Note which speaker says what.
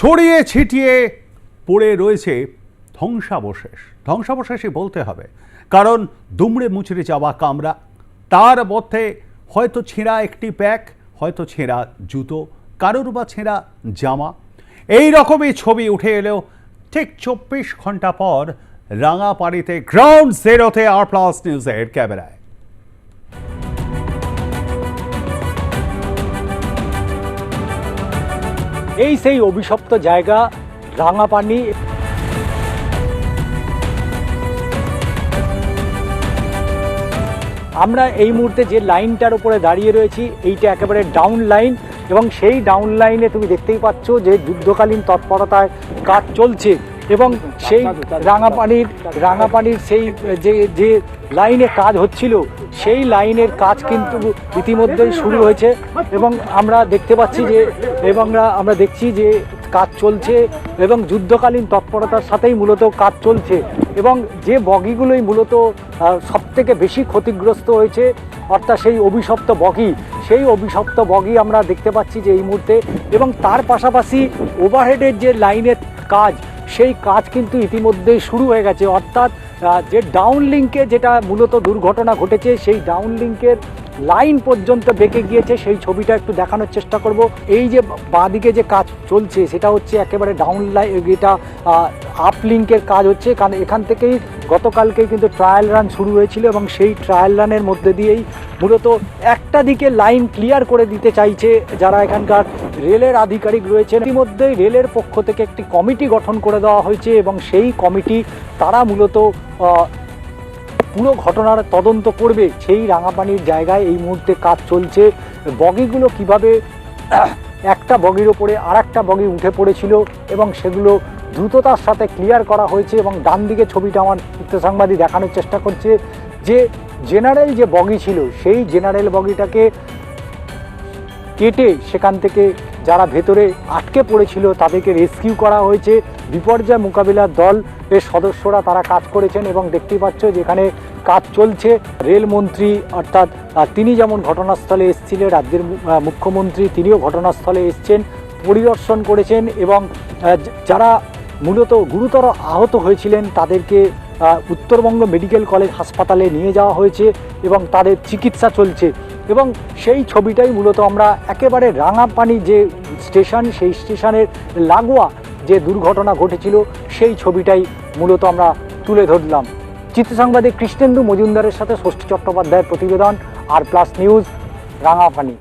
Speaker 1: ছড়িয়ে ছিটিয়ে পড়ে রয়েছে ধ্বংসাবশেষ। ধ্বংসাবশেষই বলতে হবে। কারণ দুমড়ে মুচড়ে যাওয়া কামরা, তার মধ্যে হয়তো ছেঁড়া একটি প্যাক, হয়তো ছেঁড়া জুতো, কারোর বা ছেঁড়া জামা। এই রকমই ছবি উঠে এলেও ঠিক চব্বিশ ঘণ্টা পর রাঙাপাড়িতে গ্রাউন্ড জিরোতে আর প্লাস নিউজের ক্যামেরায়।
Speaker 2: এই সেই অভিশপ্ত জায়গা রাঙাপানি। আমরা এই মুহূর্তে যে লাইনটার উপরে দাঁড়িয়ে রয়েছি এইটা একেবারে ডাউন লাইন এবং সেই ডাউন লাইনে তুমি দেখতেই পাচ্ছ যে যুদ্ধকালীন তৎপরতায় কাজ চলছে এবং সেই রাঙাপানির রাঙাপানির সেই যে যে লাইনে কাজ হচ্ছিল সেই লাইনের কাজ কিন্তু ইতিমধ্যেই শুরু হয়েছে এবং আমরা দেখতে পাচ্ছি যে এবং আমরা- দেখছি যে কাজ চলছে এবং যুদ্ধকালীন তৎপরতার সাথেই মূলত কাজ চলছে এবং যে বগিগুলোই মূলত সব থেকে বেশি ক্ষতিগ্রস্ত হয়েছে, অর্থাৎ সেই অভিশপ্ত বগি, সেই অভিশপ্ত বগি আমরা দেখতে পাচ্ছি যে এই মুহূর্তে এবং তার পাশাপাশি ওভারহেডের যে লাইনের কাজ, সেই কাজ কিন্তু ইতিমধ্যেই শুরু হয়ে গেছে। অর্থাৎ যে ডাউন লিঙ্কে যেটা মূলত দুর্ঘটনা ঘটেছে, সেই ডাউন লিঙ্কের লাইন পর্যন্ত বেঁকে গিয়েছে, সেই ছবিটা একটু দেখানোর চেষ্টা করব। এই যে বাঁদিকে যে কাজ চলছে, সেটা হচ্ছে একেবারে ডাউন লাইন এটা আপ লিঙ্কের কাজ হচ্ছে। কারণ এখান থেকেই গতকালকেই কিন্তু ট্রায়াল রান শুরু হয়েছিল এবং সেই ট্রায়াল রানের মধ্যে দিয়েই মূলত একটা দিকে লাইন ক্লিয়ার করে দিতে চাইছে যারা এখানকার রেলের আধিকারিক রয়েছেন। ইতিমধ্যেই রেলের পক্ষ থেকে একটি কমিটি গঠন করে দেওয়া হয়েছে এবং সেই কমিটি তারা মূলত পুরো ঘটনার তদন্ত করবে। সেই রাঙাপানির জায়গায় এই মুহূর্তে কাজ চলছে। বগিগুলো কীভাবে একটা বগির ওপরে আর একটা বগি উঠে পড়েছিল এবং সেগুলো দ্রুততার সাথে ক্লিয়ার করা হয়েছে এবং ডান দিকে ছবিটা আমার উত্তর সাংবাদিক দেখানোর চেষ্টা করছে। যে জেনারেল যে বগি ছিল, সেই জেনারেল বগিটাকে কেটে সেখান থেকে যারা ভেতরে আটকে পড়েছিল তাদেরকে রেস্কিউ করা হয়েছে। বিপর্যয় মোকাবিলার দল এর সদস্যরা তারা কাজ করেছেন এবং দেখতেই পাচ্ছ যেখানে কাজ চলছে। রেলমন্ত্রী অর্থাৎ তিনি যেমন ঘটনাস্থলে এসেছিলেন, রাজ্যের মুখ্যমন্ত্রী তিনিও ঘটনাস্থলে এসছেন, পরিদর্শন করেছেন এবং যারা মূলত গুরুতর আহত হয়েছিলেন তাদেরকে উত্তরবঙ্গ মেডিকেল কলেজ হাসপাতালে নিয়ে যাওয়া হয়েছে এবং তাদের চিকিৎসা চলছে। এবং সেই ছবিটাই মূলত আমরা একেবারে রাঙাপানি যে স্টেশন, সেই স্টেশনের লাগোয়া যে দুর্ঘটনা ঘটেছিল, সেই ছবিটাই মূলত আমরা তুলে ধরলাম। চিত্র সাংবাদিক কৃষ্ণেন্দু মজুমদারের সাথে ষষ্ঠী চট্টোপাধ্যায়ের প্রতিবেদন, আর প্লাস নিউজ, রাঙাপানি।